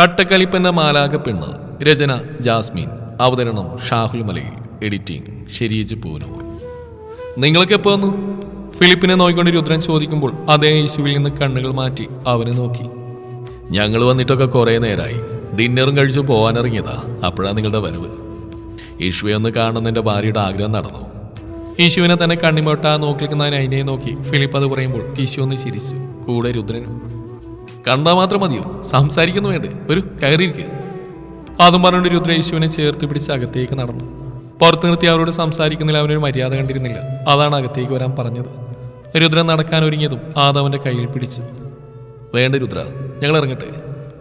കട്ടക്കലിപ്പന്ന മാലാക പെണ്ണ് രചന ജാസ്മിൻ. അവതരണം ഷാഹുൽ മലയിൽ. എഡിറ്റിംഗ് ഷെരീജ് പൂനൂർ. നിങ്ങൾക്ക് എപ്പോ വന്നു? ഫിലിപ്പിനെ നോക്കിക്കൊണ്ട് രുദ്രൻ ചോദിക്കുമ്പോൾ അതേ യേശുവിൽ നിന്ന് കണ്ണുകൾ മാറ്റി അവനെ നോക്കി. ഞങ്ങൾ വന്നിട്ടൊക്കെ കുറേ നേരമായി ഡിന്നറും കഴിച്ചു പോകാനിറങ്ങിയതാ അപ്പോഴാണ് നിങ്ങളുടെ വരവ്. യേശുവെ ഒന്ന് കാണുന്ന ഭാര്യയുടെ ആഗ്രഹം നടന്നു. യേശുവിനെ തന്നെ കണ്ണിമോട്ട നോക്കി നിൽക്കുന്ന നൈനയെ നോക്കി ഫിലിപ്പ് അത് പറയുമ്പോൾ യേശു ഒന്ന് ചിരിച്ചു. കൂടെ രുദ്രനും കണ്ടാൽ മാത്രം മതിയോ? സംസാരിക്കുന്നു വേണ്ടേ? ഒരു കയറിയിരിക്കുക അതും പറഞ്ഞുകൊണ്ട് രുദ്ര യേശുവിനെ ചേർത്ത് പിടിച്ച് അകത്തേക്ക് നടന്നു. പുറത്തു നിർത്തി അവരോട് സംസാരിക്കുന്നില്ല അവനൊരു മര്യാദ കണ്ടിരുന്നില്ല. അതാണ് അകത്തേക്ക് വരാൻ പറഞ്ഞത്. രുദ്രൻ നടക്കാൻ ഒരുങ്ങിയതും ആദവന്റെ കയ്യിൽ പിടിച്ചു. വേണ്ട രുദ്ര ഞങ്ങൾ ഇറങ്ങട്ടെ.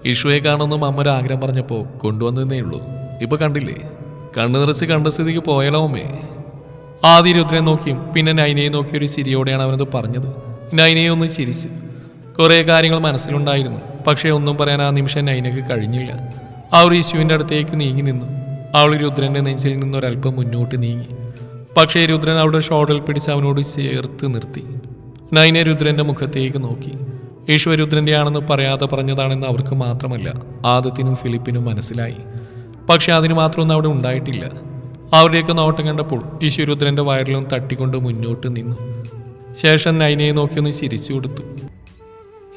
ഇഷുവെ കാണുമെന്നും അമ്മ ഒരു ആഗ്രഹം പറഞ്ഞപ്പോൾ കൊണ്ടുവന്നതേ ഉള്ളൂ. ഇപ്പൊ കണ്ടില്ലേ? കണ്ണു നിറച്ച് കണ്ട സ്ഥിതിക്ക് പോയാലോ അമ്മേ? ആദ്യ രുദ്രനെ നോക്കിയും പിന്നെ നൈനയെ നോക്കി ഒരു ചിരിയോടെയാണ് അവനത് പറഞ്ഞത്. നൈനയെ ഒന്ന് ചിരിച്ചു. കുറേ കാര്യങ്ങൾ മനസ്സിലുണ്ടായിരുന്നു. പക്ഷേ ഒന്നും പറയാൻ ആ നിമിഷം നൈനക്ക് കഴിഞ്ഞില്ല. അവർ യേശുവിന്റെ അടുത്തേക്ക് നീങ്ങി നിന്നു. അവൾ രുദ്രന്റെ നെഞ്ചിൽ നിന്നൊരല്പം മുന്നോട്ട് നീങ്ങി. പക്ഷേ രുദ്രൻ അവളുടെ ഷോൾഡറിൽ പിടിച്ച് അവനോട് ചേർത്ത് നിർത്തി. നൈന രുദ്രന്റെ മുഖത്തേക്ക് നോക്കി. യേശു രുദ്രന്റെ ആണെന്ന് പറയാതെ പറഞ്ഞതാണെന്ന് അവർക്ക് മാത്രമല്ല ആദത്തിനും ഫിലിപ്പിനും മനസ്സിലായി. പക്ഷെ അതിന് മാത്രമൊന്നും അവിടെ ഉണ്ടായിട്ടില്ല. അവരുടെയൊക്കെ നോട്ടം കണ്ടപ്പോൾ ഈശ്വരുദ്രന്റെ വയറിലും തട്ടിക്കൊണ്ട് മുന്നോട്ട് നിന്നു. ശേഷം നൈനയെ നോക്കിയൊന്ന് ചിരിച്ചു കൊടുത്തു.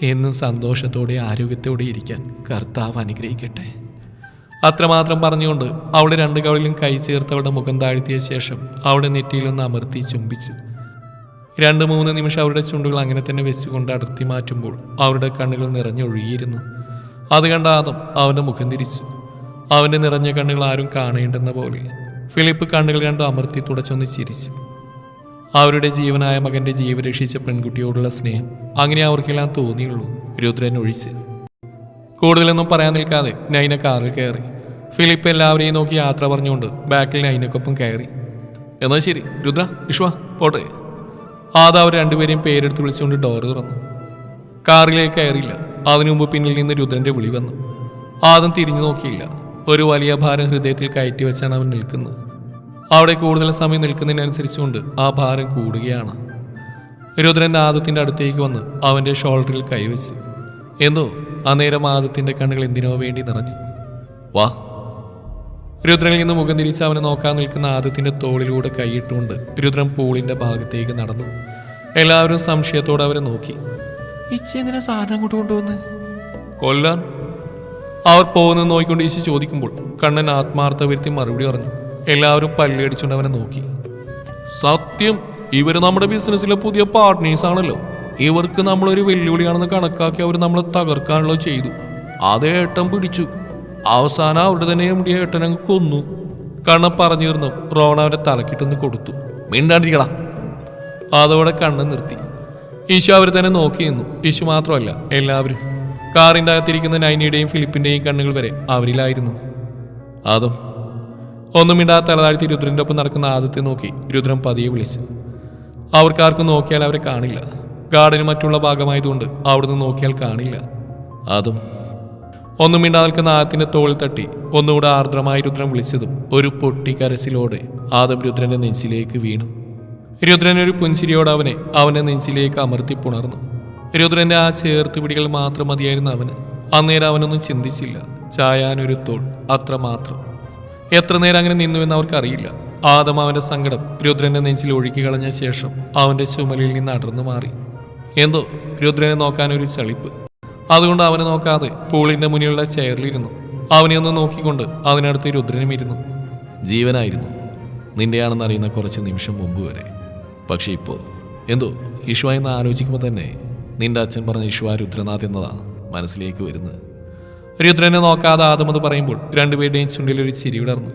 എന്നും സന്തോഷത്തോടെ ആരോഗ്യത്തോടെ ഇരിക്കാൻ കർത്താവ് അനുഗ്രഹിക്കട്ടെ. അത്രമാത്രം പറഞ്ഞുകൊണ്ട് അവളുടെ രണ്ട് കവളിലും കൈ ചേർത്ത് അവളുടെ മുഖം താഴ്ത്തിയ ശേഷം അവളുടെ നെറ്റിയിലൊന്ന് അമർത്തി ചുംബിച്ചു. രണ്ട് മൂന്ന് നിമിഷം അവരുടെ ചുണ്ടുകൾ അങ്ങനെ തന്നെ വെച്ചുകൊണ്ട് അടർത്തി മാറ്റുമ്പോൾ അവരുടെ കണ്ണുകൾ നിറഞ്ഞൊഴുകിയിരുന്നു. അത് കണ്ട ആദം അവന്റെ മുഖം തിരിച്ചു. അവന്റെ നിറഞ്ഞ കണ്ണുകൾ ആരും കാണേണ്ടെന്ന പോലെ ഫിലിപ്പ് കണ്ണുകൾ രണ്ടും അമർത്തി തുടച്ചൊന്ന് ചിരിച്ചു. അവരുടെ ജീവനായ മകന്റെ ജീവൻ രക്ഷിച്ച പെൺകുട്ടിയോടുള്ള സ്നേഹം അങ്ങനെ അവർക്കെല്ലാം തോന്നിയുള്ളൂ. രുദ്രൻ ഒഴിച്ച്. കൂടുതലൊന്നും പറയാൻ നിൽക്കാതെ നൈന കാറിൽ കയറി. ഫിലിപ്പ് എല്ലാവരെയും നോക്കി യാത്ര പറഞ്ഞുകൊണ്ട് ബാക്കിൽ നൈനക്കൊപ്പം കയറി. എന്നാൽ ശരി രുദ്ര വിശ്വ പോട്ടെ. ആദ അവർ രണ്ടുപേരെയും പേരെടുത്ത് വിളിച്ചുകൊണ്ട് ഡോർ തുറന്നു. കാറിലേക്ക് കയറിയില്ല. അതിനു മുമ്പ് പിന്നിൽ നിന്ന് രുദ്രന്റെ വിളി വന്നു. ആദം തിരിഞ്ഞു നോക്കിയില്ല. ഒരു വലിയ ഭാരം ഹൃദയത്തിൽ കയറ്റി വെച്ചാണ് അവൻ നിൽക്കുന്നത്. അവിടെ കൂടുതൽ സമയം നിൽക്കുന്നതിനനുസരിച്ചുകൊണ്ട് ആ ഭാരം കൂടുകയാണ്. രുദ്രൻ ആദത്തിന്റെ അടുത്തേക്ക് വന്ന് അവന്റെ ഷോൾഡറിൽ കൈവച്ചു. എന്തോ അന്നേരം ആദത്തിന്റെ കണ്ണുകൾ എന്തിനോ വേണ്ടി നിറഞ്ഞു. വാ. രുദ്രനിൽ നിന്ന് മുഖം തിരിച്ച് അവനെ നോക്കാൻ നിൽക്കുന്ന ആദത്തിന്റെ തോളിലൂടെ കൈയിട്ടുകൊണ്ട് രുദ്രൻ പൂളിന്റെ ഭാഗത്തേക്ക് നടന്നു. എല്ലാവരും സംശയത്തോടെ അവരെ നോക്കി. ഇച്ച എന്തിനാ സാധനം അങ്ങോട്ട് കൊണ്ടുവന്ന് കൊല്ലാൻ? അവർ പോകുന്നത് നോക്കിക്കൊണ്ട് ഈശി ചോദിക്കുമ്പോൾ കണ്ണൻ ആത്മാർത്ഥ വരുത്തി മറുപടി പറഞ്ഞു. എല്ലാവരും പല്ലടിച്ചുകൊണ്ട് അവനെ നോക്കി. സത്യം ഇവർ നമ്മുടെ ബിസിനസ്സിലെ പുതിയ പാർട്ട്നേഴ്സ് ആണല്ലോ. ഇവർക്ക് നമ്മളൊരു വെല്ലുവിളിയാണെന്ന് കണക്കാക്കി അവർ നമ്മളെ തകർക്കാനുള്ള ചെയ്തു. അതേ ഏട്ടൻ പിടിച്ചു. അവസാനം അവരുടെ തന്നെ എം ഡി ഏട്ടൻ അങ്ങ് കൊന്നു. കണ്ണം പറഞ്ഞു തീർന്നു റോണ അവരെ തലക്കിട്ടൊന്ന് കൊടുത്തു. മിണ്ടാണ്ടിരിക്കടാ. അതോടെ കണ്ണ് നിർത്തി. ഈശു അവർ തന്നെ നോക്കി നിന്നു ഈശു മാത്രമല്ല എല്ലാവരും. കാറിന്റെ അകത്തിരിക്കുന്ന നൈനിയുടെയും ഫിലിപ്പിന്റെയും കണ്ണുകൾ വരെ അവരിലായിരുന്നു. അതും ഒന്നും മിണ്ടാ തലതാഴ്ത്തി രുദ്രന്റെ ഒപ്പം നടക്കുന്ന ആദത്തെ നോക്കി രുദ്രൻ പതിയെ വിളിച്ചു. അവർക്കാർക്കും നോക്കിയാൽ അവരെ കാണില്ല. ഗാർഡന് മറ്റുള്ള ഭാഗമായതുകൊണ്ട് അവിടുന്ന് നോക്കിയാൽ കാണില്ല. അതും ഒന്നും മിണ്ടാ നിൽക്കുന്ന ആദത്തിന്റെ തോളിൽ തട്ടി ഒന്നുകൂടെ ആർദ്രമായി രുദ്രൻ വിളിച്ചതും ഒരു പൊട്ടി കരച്ചിലോടെ ആദം രുദ്രന്റെ നെഞ്ചിലേക്ക് വീണു. രുദ്രൻ ഒരു പുൻസിരിയോട് അവനെ അവന്റെ നെഞ്ചിലേക്ക് അമർത്തി പുണർന്നു. രുദ്രന്റെ ആ ചേർത്ത് പിടികൾ മാത്രം മതിയായിരുന്നു അവന്. അന്നേരം അവനൊന്നും ചിന്തിച്ചില്ല. ചായാനൊരു തോൾ അത്രമാത്രം. എത്ര നേരം അങ്ങനെ നിന്നുവെന്ന് അവർക്കറിയില്ല. ആദം അവന്റെ സങ്കടം രുദ്രന്റെ നെഞ്ചിൽ ഒഴുക്കി കളഞ്ഞ ശേഷം അവന്റെ ചുമലിൽ നിന്ന് അടർന്നു മാറി. എന്തോ? രുദ്രനെ നോക്കാൻ ഒരു ചളിപ്പ്. അതുകൊണ്ട് അവനെ നോക്കാതെ പൂളിന്റെ മുന്നിലുള്ള ചെയറിലിരുന്നു അവനെ ഒന്ന് നോക്കിക്കൊണ്ട് അതിനടുത്ത് രുദ്രനും ഇരുന്നു. ജീവനായിരുന്നു. നിന്റെയാണെന്ന് അറിയുന്ന കുറച്ച് നിമിഷം മുമ്പ് വരെ. പക്ഷേ ഇപ്പോൾ എന്തോ? ഇഷ്വ എന്ന് ആലോചിക്കുമ്പോൾ തന്നെ നിന്റെ അച്ഛൻ പറഞ്ഞ ഇഷ്വ രുദ്രനാഥ് എന്നതാ മനസ്സിലേക്ക് വരുന്നത്. രുദ്രനെ നോക്കാതെ ആദമത് പറയുമ്പോൾ രണ്ടുപേരുടെയും ചുണ്ടിൽ ഒരു ചിരി വിടർന്നു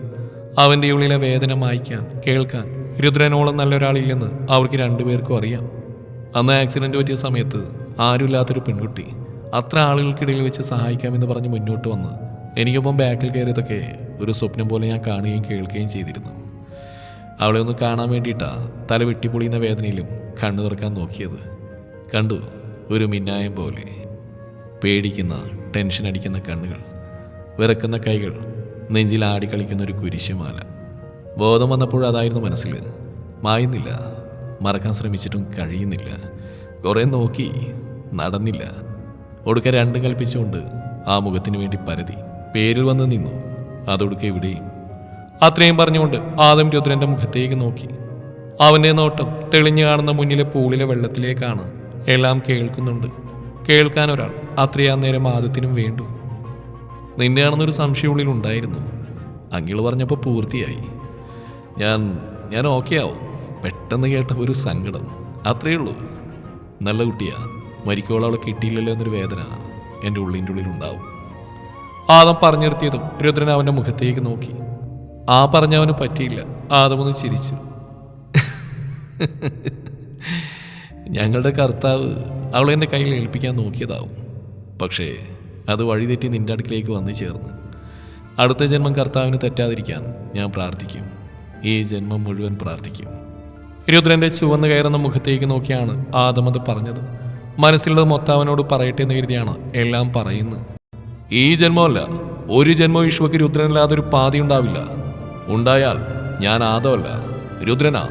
അവന്റെ ഉള്ളിലെ വേദന മായ്ക്കാൻ കേൾക്കാൻ രുദ്രനോളം നല്ലൊരാളില്ലെന്ന് അവർക്ക് രണ്ടുപേർക്കും അറിയാം. അന്ന് ആക്സിഡന്റ് പറ്റിയ സമയത്ത് ആരുമില്ലാത്തൊരു പെൺകുട്ടി അത്ര ആളുകൾക്കിടയിൽ വെച്ച് സഹായിക്കാമെന്ന് പറഞ്ഞ് മുന്നോട്ട് വന്ന് എനിക്കൊപ്പം ബാക്കിൽ കയറിയതൊക്കെ ഒരു സ്വപ്നം പോലെ ഞാൻ കാണുകയും കേൾക്കുകയും ചെയ്തിരുന്നു. അവളെ ഒന്ന് കാണാൻ വേണ്ടിയിട്ടാണ് തല വെട്ടിപ്പൊളിയുന്ന വേദനയിലും കണ്ണു തുറക്കാൻ നോക്കിയത്. കണ്ടു ഒരു മിന്നായം പോലെ. പേടിക്കുന്ന ടെൻഷൻ അടിക്കുന്ന കണ്ണുകൾ വിറക്കുന്ന കൈകൾ നെഞ്ചിൽ ആടിക്കളിക്കുന്ന ഒരു കുരിശുമാല. ബോധം വന്നപ്പോൾ അതായിരുന്നു മനസ്സിൽ. മായുന്നില്ല മറക്കാൻ ശ്രമിച്ചിട്ടും കഴിയുന്നില്ല. കുറേ നോക്കി നടന്നില്ല. ഒടുക്ക രണ്ടും കൽപ്പിച്ചുകൊണ്ട് ആ മുഖത്തിന് വേണ്ടി പരതി. പേരിൽ വന്ന് നിന്നു അതൊടുക്ക ഇവിടെയും അത്രയും പറഞ്ഞുകൊണ്ട് ആദം രുദ്രന്റെ മുഖത്തേക്ക് നോക്കി. അവന്റെ നോട്ടം തെളിഞ്ഞു കാണുന്ന മുന്നിലെ പൂളിലെ വെള്ളത്തിലേക്കാണ് എല്ലാം കേൾക്കുന്നുണ്ട്. കേൾക്കാൻ ഒരാൾ അത്രയാ നേരം ആദ്യത്തിനും വേണ്ടു. നിന്നെയാണെന്നൊരു സംശയം ഉള്ളിൽ ഉണ്ടായിരുന്നു. അങ്ങൾ പറഞ്ഞപ്പോൾ പൂർത്തിയായി. ഞാൻ ഞാൻ ഓക്കെ ആവും. പെട്ടെന്ന് കേട്ട ഒരു സങ്കടം. അത്രയേ ഉള്ളൂ. നല്ല കുട്ടിയാ. മരിക്കോളം അവളെ കിട്ടിയില്ലല്ലോ എന്നൊരു വേദന എന്റെ ഉള്ളിന്റെ ഉള്ളിൽ ഉള്ളിലുണ്ടാവും ആദം പറഞ്ഞു നിർത്തിയതും രുദ്രൻ അവന്റെ മുഖത്തേക്ക് നോക്കി. ആ പറഞ്ഞവന് പറ്റിയില്ല. ആദം ഒന്ന് ചിരിച്ചു. ഞങ്ങളുടെ കർത്താവ് അവളെ എന്റെ കയ്യിൽ ഏൽപ്പിക്കാൻ നോക്കിയതാവും. പക്ഷേ അത് വഴിതെറ്റി നിന്റെ അടുക്കിലേക്ക് വന്നു ചേർന്ന്. അടുത്ത ജന്മം കർത്താവിന് തെറ്റാതിരിക്കാൻ ഞാൻ പ്രാർത്ഥിക്കും. ഈ ജന്മം മുഴുവൻ പ്രാർത്ഥിക്കും. രുദ്രന്റെ ചുവന്ന് കയറുന്ന മുഖത്തേക്ക് നോക്കിയാണ് ആദം അത് പറഞ്ഞത്. മനസ്സിലുള്ളത് മൊത്തവനോട് പറയട്ടെ എന്ന് കരുതിയാണ് എല്ലാം പറയുന്നത്. ഈ ജന്മമല്ല ഒരു ജന്മം ഈശ്വക്ക് രുദ്രനല്ലാതെ ഒരു പാതി ഉണ്ടാവില്ല. ഉണ്ടായാൽ ഞാൻ ആദമല്ല രുദ്രനാ.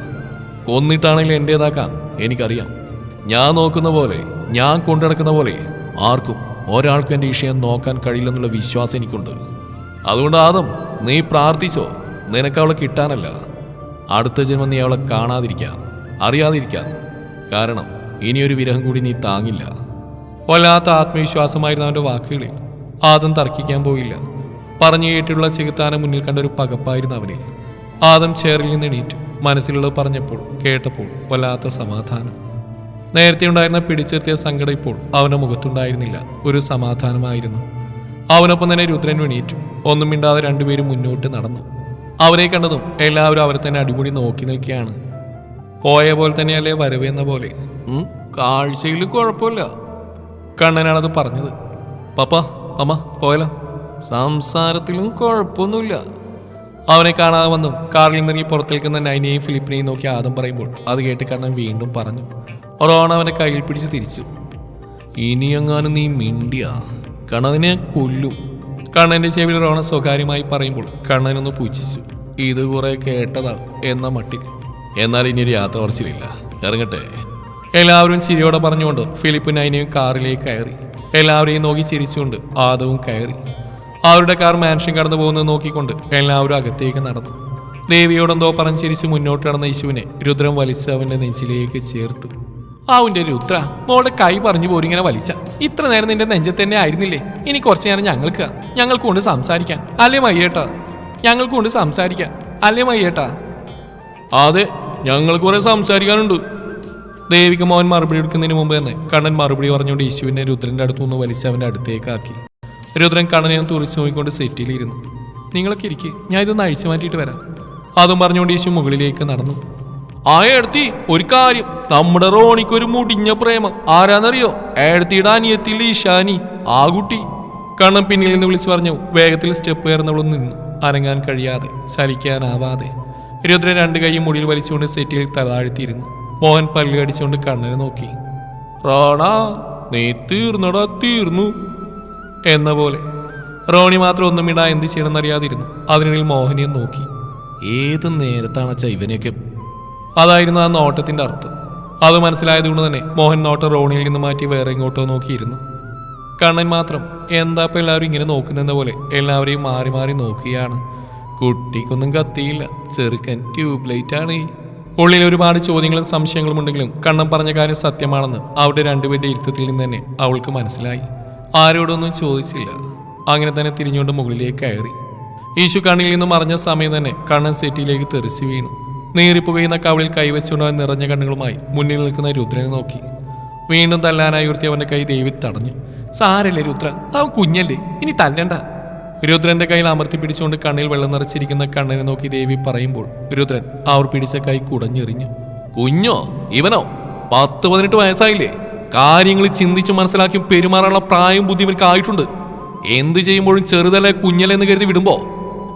കൊന്നിട്ടാണെങ്കിൽ എന്റേതാക്കാൻ എനിക്കറിയാം. ഞാൻ നോക്കുന്ന പോലെ ഞാൻ കൊണ്ടുനടക്കുന്ന പോലെ ആർക്കും ഒരാൾക്കും എന്റെ വിഷയം നോക്കാൻ കഴിയില്ലെന്നുള്ള വിശ്വാസം എനിക്കുണ്ട്. അതുകൊണ്ട് ആദം നീ പ്രാർത്ഥിച്ചോ. നിനക്ക് അവളെ കിട്ടാനല്ല. അടുത്ത ജന്മം നീ അവളെ കാണാതിരിക്കാൻ അറിയാതിരിക്കാൻ. കാരണം ഇനിയൊരു വിരഹം കൂടി നീ താങ്ങില്ല. വല്ലാത്ത ആത്മവിശ്വാസമായിരുന്നു അവന്റെ വാക്കുകളിൽ. ആദം തർക്കിക്കാൻ പോയില്ല. പറഞ്ഞു കേട്ടിട്ടുള്ള ചെകുത്താനെ മുന്നിൽ കണ്ട ഒരു പകപ്പായിരുന്നു അവനിൽ. ആദം ചേറിൽ നിന്ന് എണീറ്റു മനസ്സിലുള്ളത് പറഞ്ഞപ്പോൾ കേട്ടപ്പോൾ വല്ലാത്ത സമാധാനം. നേരത്തെ ഉണ്ടായിരുന്ന പിടിച്ചെത്തിയ സങ്കടം ഇപ്പോൾ അവന്റെ മുഖത്തുണ്ടായിരുന്നില്ല. ഒരു സമാധാനമായിരുന്നു. അവനൊപ്പം തന്നെ രുദ്രൻ എണീറ്റു. ഒന്നും മിണ്ടാതെ രണ്ടുപേരും മുന്നോട്ട് നടന്നു. അവരെ കണ്ടതും എല്ലാവരും അവരെ തന്നെ അടിമുടി നോക്കി നിൽക്കുകയാണ്. പോയ പോലെ തന്നെയല്ലേ വരവെന്ന പോലെ. കാഴ്ചയിൽ കുഴപ്പമില്ല. കണ്ണനാണത് പറഞ്ഞത്. പപ്പ അമ്മ പോയാലോ സംസാരത്തിലും കുഴപ്പമൊന്നുമില്ല. അവനെ കാണാതെ വന്നു. കാറിൽ നിന്നിറങ്ങി പുറത്തേക്കുന്ന നൈനയെയും ഫിലിപ്പിനെയും നോക്കി ആദം പറയുമ്പോൾ അത് കേട്ട് കണ്ണൻ വീണ്ടും പറഞ്ഞു. റോൺ അവനെ കയ്യിൽ പിടിച്ച് തിരിച്ചു. ഇനി ഇനിയെങ്ങാനും നീ മിണ്ടിയ? കണ്ണനെ കൊല്ലും. കണ്ണന്റെ ചെവിയിൽ റോണ സ്വകാര്യമായി പറയുമ്പോൾ കണ്ണനൊന്ന് പൂച്ഛിച്ചു ഇത് കുറെ കേട്ടതാ എന്ന മട്ടിൽ. എന്നാൽ ഇനി ഒരു യാത്ര കുറച്ചിലില്ല. ഇറങ്ങട്ടെ. എല്ലാവരും ചിരിയോടെ പറഞ്ഞുകൊണ്ട് ഫിലിപ്പ് നൈനയും കാറിലേക്ക് കയറി. എല്ലാവരെയും നോക്കി ചിരിച്ചുകൊണ്ട് ആദവും കയറി. അവരുടെ കാർ മാൻഷൻ കടന്നു പോകുന്നത് നോക്കിക്കൊണ്ട് എല്ലാവരും അകത്തേക്ക് നടന്നു. ദേവിയോടെന്തോ പറഞ്ഞ് ചിരിച്ച് മുന്നോട്ട് നടന്ന യേശുവിനെ രുദ്രം വലിച്ച് അവന്റെ നെഞ്ചിലേക്ക് ചേർത്തു. അവന്റെ രുദ്ര മോളുടെ കൈ പറഞ്ഞു പോരിങ്ങനെ വലിച്ച. ഇത്ര നേരം നിന്റെ നെഞ്ചത്ത് തന്നെ ആയിരുന്നില്ലേ? ഇനി കുറച്ച് നേരം ഞങ്ങൾക്ക്. ഞങ്ങൾക്ക് കൊണ്ട് സംസാരിക്കാൻ. അല്ലേ മയ്യേട്ടാ? ഞങ്ങൾക്ക് കൊണ്ട് സംസാരിക്കാൻ. അല്ലേ മയ്യേട്ടാ? അതെ ഞങ്ങൾക്ക് കുറെ സംസാരിക്കാനുണ്ട്. ദേവിക്ക് മോഹൻ മറുപടി എടുക്കുന്നതിന് മുമ്പ് തന്നെ കണ്ണൻ മറുപടി പറഞ്ഞുകൊണ്ട് യേശുവിനെ രുദ്രന്റെ അടുത്ത് നിന്ന് വലിച്ച് അവന്റെ അടുത്തേക്കാക്കി രുദ്രൻ കണ്ണനെ ഒന്ന് തുറിച്ചു നോക്കിക്കൊണ്ട് സെറ്റിലിരുന്നു നിങ്ങളൊക്കെ ഇരിക്കേ. ഞാൻ ഇതൊന്ന് അഴിച്ചു മാറ്റിയിട്ട് വരാം. അതും പറഞ്ഞുകൊണ്ട് യേശു മുകളിലേക്ക് നടന്നു. ആ ഒരു കാര്യം. നമ്മുടെ റോണിക്ക് ഒരു മുടിഞ്ഞ പ്രേമം. ആരാന്നറിയോ? ഏടത്തിയുടെ അനിയത്തിലെ ഈശാനി ആ കുട്ടി. കണ്ണം പിന്നിൽ നിന്ന് വിളിച്ചു പറഞ്ഞു വേഗത്തിൽ സ്റ്റെപ്പ് കയറുന്നവളൊന്ന് നിന്നു അനങ്ങാൻ കഴിയാതെ ചലിക്കാനാവാതെ രുദ്രൻ രണ്ട് കൈയും മുടിയിൽ വലിച്ചുകൊണ്ട് സെറ്റിൽ തലാഴ്ത്തിയിരുന്നു മോഹൻ പല്ല് കടിച്ചുകൊണ്ട് കണ്ണനെ നോക്കി. റോണ നീ തീർന്നടാ തീർന്നു. എന്ന പോലെ. റോണി മാത്രം ഒന്നും ഇടാ എന്ത് ചെയ്യണമെന്നറിയാതിരുന്നു. അതിനിടയിൽ മോഹനിയെ നോക്കി. ഏത് നേരത്താണ് ഇവനെയൊക്കെ അതായിരുന്നു ആ നോട്ടത്തിന്റെ അർത്ഥം. അത് മനസ്സിലായതുകൊണ്ട് തന്നെ മോഹൻ നോട്ടം റോണിയിൽ നിന്ന് മാറ്റി വേറെ ഇങ്ങോട്ടോ നോക്കിയിരുന്നു. കണ്ണൻ മാത്രം എന്താ ഇപ്പൊ എല്ലാവരും ഇങ്ങനെ നോക്കുന്നെന്ന പോലെ എല്ലാവരെയും മാറി മാറി നോക്കുകയാണ്. കുട്ടിക്കൊന്നും കത്തിയില്ല. ചെറുക്കൻ ട്യൂബ് ആണ്. ഉള്ളിൽ ഒരുപാട് ചോദ്യങ്ങളും സംശയങ്ങളും ഉണ്ടെങ്കിലും കണ്ണൻ പറഞ്ഞ കാര്യം സത്യമാണെന്ന് അവിടെ രണ്ടുപേരുടെ ഇരുത്തത്തിൽ നിന്ന് തന്നെ അവൾക്ക് മനസ്സിലായി. ആരോടൊന്നും ചോദിച്ചില്ല. അങ്ങനെ തന്നെ തിരിഞ്ഞുകൊണ്ട് മുകളിലേക്ക് കയറി. ഈശു കണ്ണിൽ നിന്ന് മറഞ്ഞ സമയം തന്നെ കണ്ണൻ സെറ്റിയിലേക്ക് തെറിച്ചു വീണു. നീറിപ്പുകയുന്ന കവളിൽ കൈവച്ചുകൊണ്ട് നിറഞ്ഞ കണ്ണുകളുമായി മുന്നിൽ നിൽക്കുന്ന രുദ്രനെ നോക്കി. വീണ്ടും തല്ലാനായി ഉയർത്തി അവന്റെ കൈ ദേവി തടഞ്ഞു. സാരല്ലേ രുദ്ര? അവൻ കുഞ്ഞല്ലേ? ഇനി തല്ലണ്ട. രുദ്രന്റെ കയ്യിൽ അമർത്തി പിടിച്ചുകൊണ്ട് കണ്ണിൽ വെള്ളം നിറച്ചിരിക്കുന്ന കണ്ണിനെ നോക്കി ദേവി പറയുമ്പോൾ രുദ്രൻ അവർ പിടിച്ച കൈ കുടഞ്ഞെറിഞ്ഞു. കുഞ്ഞോ ഇവനോ? പത്ത് പതിനെട്ട് വയസ്സായില്ലേ? കാര്യങ്ങൾ ചിന്തിച്ച് മനസ്സിലാക്കി പെരുമാറാനുള്ള പ്രായം ബുദ്ധി ഇവർക്ക് ആയിട്ടുണ്ട്. എന്ത് ചെയ്യുമ്പോഴും ചെറുതല്ലേ കുഞ്ഞലെന്ന് കരുതി വിടുമ്പോ?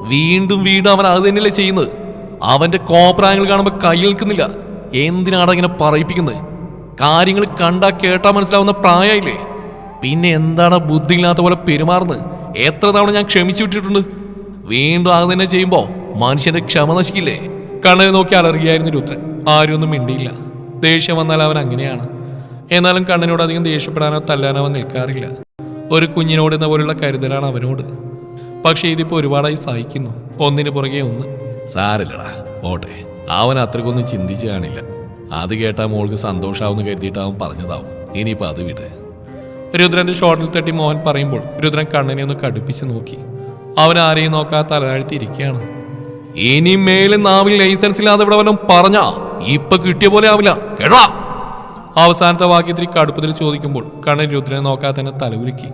വീണ്ടും വീണ്ടും അവൻ അത് തന്നെയല്ലേ ചെയ്യുന്നത്. അവന്റെ കോപ്രായങ്ങൾ കാണുമ്പോൾ കൈ നിൽക്കുന്നില്ല. എന്തിനാണ് ഇങ്ങനെ പറയിപ്പിക്കുന്നത്? കാര്യങ്ങൾ കണ്ടാ കേട്ടാ മനസ്സിലാവുന്ന പ്രായമില്ലേ പിന്നെ എന്താണ് ബുദ്ധിയില്ലാത്ത പോലെ പെരുമാറുന്നത്? എത്ര തവണ ഞാൻ ക്ഷമിച്ചു വിട്ടിട്ടുണ്ട്? വീണ്ടും അത് തന്നെ ചെയ്യുമ്പോ മനുഷ്യന്റെ ക്ഷമ നശിക്കില്ലേ? കണ്ണനെ നോക്കി അലറുകയായിരുന്നു രുദ്രൻ. ആരും ഒന്നും മിണ്ടിയില്ല. ദേഷ്യം വന്നാൽ അവൻ അങ്ങനെയാണ്. എന്നാലും കണ്ണനോട് അധികം ദേഷ്യപ്പെടാനോ തല്ലാനോ നിൽക്കാറില്ല. ഒരു കുഞ്ഞിനോട് എന്ന പോലുള്ള കരുതലാണ് അവനോട്. പക്ഷേ ഇതിപ്പോ ഒരുപാടായി സഹിക്കുന്നു. ഒന്നിനു പുറകെ ഒന്ന്. സാരില്ലടാ. പോട്ടെ. അവൻ അത്രക്കൊന്നും ചിന്തിച്ചു കാണില്ല. അത് കേട്ടാ മോൾക്ക് സന്തോഷാവെന്ന് കരുതിയിട്ട് അവൻ പറഞ്ഞതാവും. ഇനിയിപ്പോൾ അത് വിട്. രുദ്രന്റെ ഷോട്ടിൽ തട്ടി മോഹൻ പറയുമ്പോൾ രുദ്രൻ കണ്ണനെ ഒന്ന് കടുപ്പിച്ച് നോക്കി. അവൻ ആരെയും നോക്കാതെ തലതാഴ്ത്തിയിരിക്കുകയാണ് ഇനി മേലെ നാവിൽ ലൈസൻസ് ഇല്ലാതെ ഇവിടെ വല്ലതും പറഞ്ഞാ? ഇപ്പൊ കിട്ടിയ പോലെ ആവില്ല. കേടാ അവസാനത്തെ വാക്യത്തിൽ കടുപ്പത്തിൽ ചോദിക്കുമ്പോൾ കണ്ണൻ രുദ്രനെ നോക്കാതെ തന്നെ തലകുലുക്കി.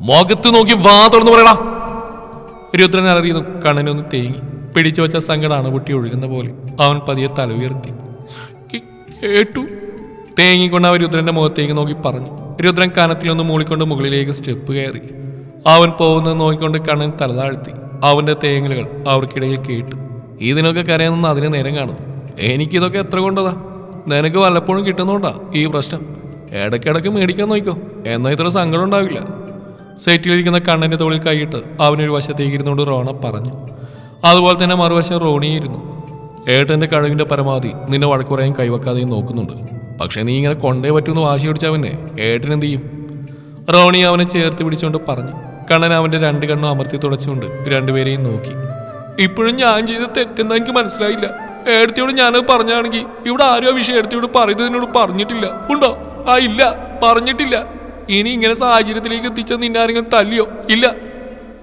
മുഖത്ത് നോക്കി വാ തുറന്നു പറയടാ. രുദ്രൻ അലറിയതും കണ്ണനൊന്ന് തേങ്ങി. പിടിച്ചു വെച്ച സങ്കടമാണ് കുട്ടി ഒഴുകുന്ന പോലെ. അവൻ പതിയെ തല ഉയർത്തി. "കേ- കേട്ടു? തേങ്ങിക്കൊണ്ട് അവൻ രുദ്രന്റെ മുഖത്തേക്ക് നോക്കി പറഞ്ഞു. രുദ്രൻ കനത്തിലൊന്ന് മൂളിക്കൊണ്ട് മുകളിലേക്ക് സ്റ്റെപ്പ് കയറി. അവൻ പോകുന്നത് നോക്കിക്കൊണ്ട് കണ്ണൻ തലതാഴ്ത്തി അവന്റെ തേങ്ങലുകൾ അവർക്കിടയിൽ കേട്ടു. ഇതിനൊക്കെ കരയുന്ന അതിന് നേരം കാണും. എനിക്കിതൊക്കെ എത്ര കൊണ്ടതാ? നിനക്ക് വല്ലപ്പോഴും കിട്ടുന്നോണ്ടാ ഈ പ്രശ്നം? ഇടയ്ക്കിടയ്ക്ക് മേടിക്കാൻ നോക്കോ എന്നാ ഇത്ര സങ്കടം ഉണ്ടാവില്ല. സെറ്റിലിരിക്കുന്ന കണ്ണന്റെ തോളിൽ കൈയിട്ട് അവനൊരു വശത്തേക്ക് ഇരുന്നുകൊണ്ട് റോണ പറഞ്ഞു. അതുപോലെ തന്നെ മറുവശം റോണിയിരുന്നു ഏട്ടന്റെ കഴിവിന്റെ പരമാവധി നിന്നെ വഴക്കുറയും കൈവെക്കാതെയും നോക്കുന്നുണ്ട്. പക്ഷേ നീ ഇങ്ങനെ കൊണ്ടേ പറ്റുമെന്ന് വാശി പിടിച്ചവനെ ഏട്ടൻ എന്ത് ചെയ്യും? റോണി അവനെ ചേർത്ത് പിടിച്ചുകൊണ്ട് പറഞ്ഞു. കണ്ണൻ അവന്റെ രണ്ട് കണ്ണും അമർത്തി തുടച്ചുകൊണ്ട് രണ്ടുപേരെയും നോക്കി. ഇപ്പോഴും ഞാൻ ചെയ്ത തെറ്റെന്ന് എനിക്ക് മനസ്സിലായില്ല. ഏടത്തിയോട് ഞാനത് പറഞ്ഞാണെങ്കിൽ ഇവിടെ ആരും ആ വിഷയം ഏടത്തിയോട് പറയുന്നതിനോട് പറഞ്ഞിട്ടില്ല. ഉണ്ടോ? ആ ഇല്ല. പറഞ്ഞിട്ടില്ല. ഇനി ഇങ്ങനെ സാഹചര്യത്തിലേക്ക് എത്തിച്ച നിന്നാരെങ്കിലും തല്ലിയോ? ഇല്ല.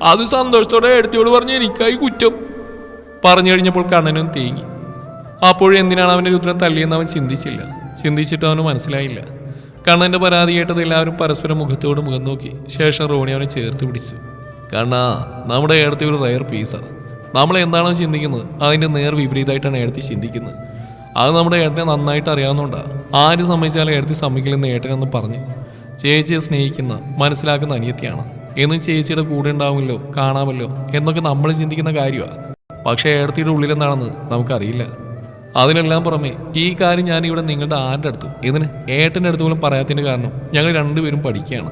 അത് സന്തോഷത്തോടെ ഏടത്തിയോട് പറഞ്ഞ് എനിക്കായി കുറ്റം. പറഞ്ഞു കഴിഞ്ഞപ്പോൾ കണ്ണനും തേങ്ങി. അപ്പോഴും എന്തിനാണ് അവന്റെ രുദ്രൻ തള്ളിയെന്ന് അവൻ ചിന്തിച്ചില്ല. ചിന്തിച്ചിട്ട് അവന് മനസ്സിലായില്ല. കണ്ണന്റെ പരാതി കേട്ടത് എല്ലാവരും പരസ്പരം മുഖത്തോട് മുഖം നോക്കി. ശേഷം റോണി അവനെ ചേർത്ത് പിടിച്ചു. കണ്ണാ നമ്മുടെ ഏടത്തി ഒരു റയർ പീസാണ് നമ്മൾ എന്താണോ ചിന്തിക്കുന്നത് അതിന്റെ നേർ വിപരീതമായിട്ടാണ് ഏടത്തി ചിന്തിക്കുന്നത്. അത് നമ്മുടെ ഏട്ടനെ നന്നായിട്ട് അറിയാവുന്നതുകൊണ്ടാണ് ആര് സമ്മതിച്ചാലും ഏടത്തി സമ്മതിക്കില്ലെന്ന് ഏട്ടനെന്ന് പറഞ്ഞു. ചേച്ചിയെ സ്നേഹിക്കുന്ന മനസ്സിലാക്കുന്ന അനിയത്തിയാണ്. എന്നും ചേച്ചിയുടെ കൂടെ ഉണ്ടാവുമല്ലോ കാണാമല്ലോ എന്നൊക്കെ നമ്മൾ ചിന്തിക്കുന്ന കാര്യമാണ് പക്ഷേ ഏടത്തിയുടെ ഉള്ളിലെന്താണെന്ന് നമുക്കറിയില്ല. അതിനെല്ലാം പുറമെ ഈ കാര്യം ഞാൻ ഇവിടെ നിങ്ങളുടെ ആരുടെ അടുത്ത് ഇതിന് ഏട്ടന്റെ അടുത്ത് പോലും പറയാത്തതിന്റെ കാരണം ഞങ്ങൾ രണ്ടുപേരും പഠിക്കുകയാണ്.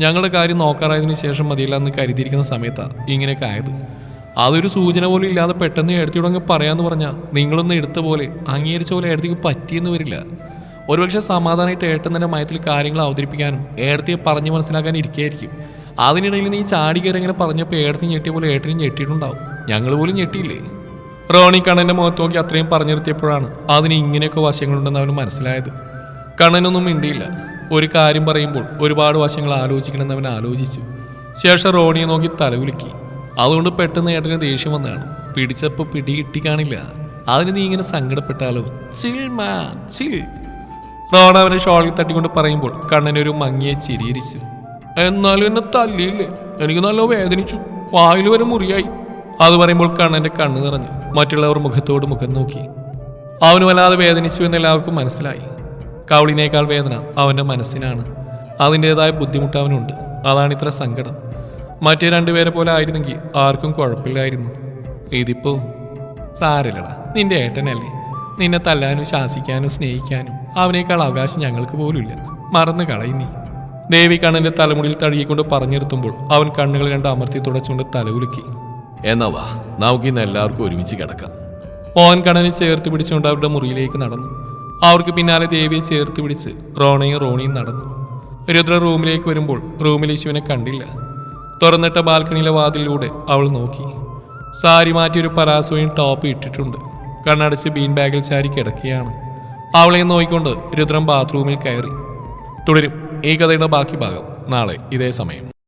ഞങ്ങളുടെ കാര്യം നോക്കാറായതിനു ശേഷം മതിയില്ല എന്ന് കരുതിയിരിക്കുന്ന സമയത്താണ് ഇങ്ങനെയൊക്കെ ആയത്. അതൊരു സൂചന പോലും ഇല്ലാതെ പെട്ടെന്ന് എടുത്തിയോട് അങ്ങ് പറയാമെന്ന് പറഞ്ഞാൽ നിങ്ങളൊന്ന് എടുത്ത പോലെ അംഗീകരിച്ച പോലെ ഏടത്തേക്ക് പറ്റിയെന്ന് വരില്ല. ഒരുപക്ഷെ സമാധാനമായിട്ട് ഏട്ടൻ തന്നെ മയത്തിൽ കാര്യങ്ങൾ അവതരിപ്പിക്കാനും ഏടത്തിയെ പറഞ്ഞ് മനസ്സിലാക്കാൻ ഇരിക്കുകയായിരിക്കും അതിനിടയിൽ നീ ചാടി കയറി ഇങ്ങനെ പറഞ്ഞപ്പോൾ ഏടത്തി ഞെട്ടിയ പോലെ ഏട്ടനും ഞെട്ടിയിട്ടുണ്ടാവും. ഞങ്ങൾ പോലും ഞെട്ടിയില്ലേ? റോണി കണ്ണന്റെ മുഖത്ത് നോക്കി അത്രയും പറഞ്ഞു നിർത്തിയപ്പോഴാണ് അതിന് ഇങ്ങനെയൊക്കെ വശങ്ങളുണ്ടെന്ന് അവന് മനസ്സിലായത്. കണ്ണനൊന്നും മിണ്ടിയില്ല. ഒരു കാര്യം പറയുമ്പോൾ ഒരുപാട് വശങ്ങൾ ആലോചിക്കണമെന്ന് അവൻ ആലോചിച്ചു. ശേഷം റോണിയെ നോക്കി തലകുലുക്കി. അതുകൊണ്ട് പെട്ടെന്ന് ഏട്ടന് ദേഷ്യം വന്നതാണ്. പിടിച്ചപ്പോൾ പിടി കിട്ടി കാണില്ല. അതിന് നീ ഇങ്ങനെ സങ്കടപ്പെട്ടാലോ? റോണ അവനെ ഷോളിൽ തട്ടിക്കൊണ്ട് പറയുമ്പോൾ കണ്ണനൊരു മങ്ങിയെ ചിരിയിരിച്ചു എന്നാലും എന്നെ തല്ലിയില്ലേ? എനിക്ക് നല്ല വേദനിച്ചു. വായിൽ വരെ മുറിയായി. അത് പറയുമ്പോൾ കണ്ണന്റെ കണ്ണ് നിറഞ്ഞു. മറ്റുള്ളവർ മുഖത്തോട് മുഖം നോക്കി. അവന് വല്ലാതെ വേദനിച്ചു എന്ന് എല്ലാവർക്കും മനസ്സിലായി. കവളിനേക്കാൾ വേദന അവന്റെ മനസ്സിനാണ്. അതിന്റെതായ ബുദ്ധിമുട്ട് അവനുണ്ട്. അതാണ് ഇത്ര സങ്കടം. മറ്റേ രണ്ടുപേരെ പോലെ ആയിരുന്നെങ്കിൽ ആർക്കും കുഴപ്പമില്ലായിരുന്നു. ഇതിപ്പോ സാരില്ലടാ. നിന്റെ ഏട്ടനല്ലേ. നിന്നെ തല്ലാനും ശാസിക്കാനും സ്നേഹിക്കാനും അവനേക്കാൾ അവകാശം ഞങ്ങൾക്ക് പോലുമില്ല മറന്നു കളയുന്നി ദേവി കണ്ണന്റെ തലമുടിയിൽ തഴുകിക്കൊണ്ട് പറഞ്ഞിരുത്തുമ്പോൾ അവൻ കണ്ണുകൾ കണ്ട് അമർത്തി തുടച്ചുകൊണ്ട് തലകുലുക്കി എന്നാ വാ നമുക്ക് ഇന്ന് എല്ലാവർക്കും ഒരുമിച്ച് കിടക്കാം. മോഹൻ കണ്ണനെ ചേർത്ത് പിടിച്ചുകൊണ്ട് അവരുടെ മുറിയിലേക്ക് നടന്നു. അവർക്ക് പിന്നാലെ ദേവിയെ ചേർത്ത് പിടിച്ച് റോണയും റോണിയും നടന്നു. രുദ്ര റൂമിലേക്ക് വരുമ്പോൾ റൂമിൽ യേശുവിനെ കണ്ടില്ല. തുറന്നിട്ട ബാൽക്കണിയിലെ വാതിലിലൂടെ അവൾ നോക്കി. സാരി മാറ്റി ഒരു പരാസോയും ടോപ്പ് ഇട്ടിട്ടുണ്ട്. കണ്ണടച്ച് ബീൻ ബാഗിൽ ചാരി കിടക്കുകയാണ്. അവളെ നോക്കിക്കൊണ്ട് രുദ്രം ബാത്റൂമിൽ കയറി. തുടരും ഈ കഥയുടെ ബാക്കി ഭാഗം നാളെ ഇതേ സമയം.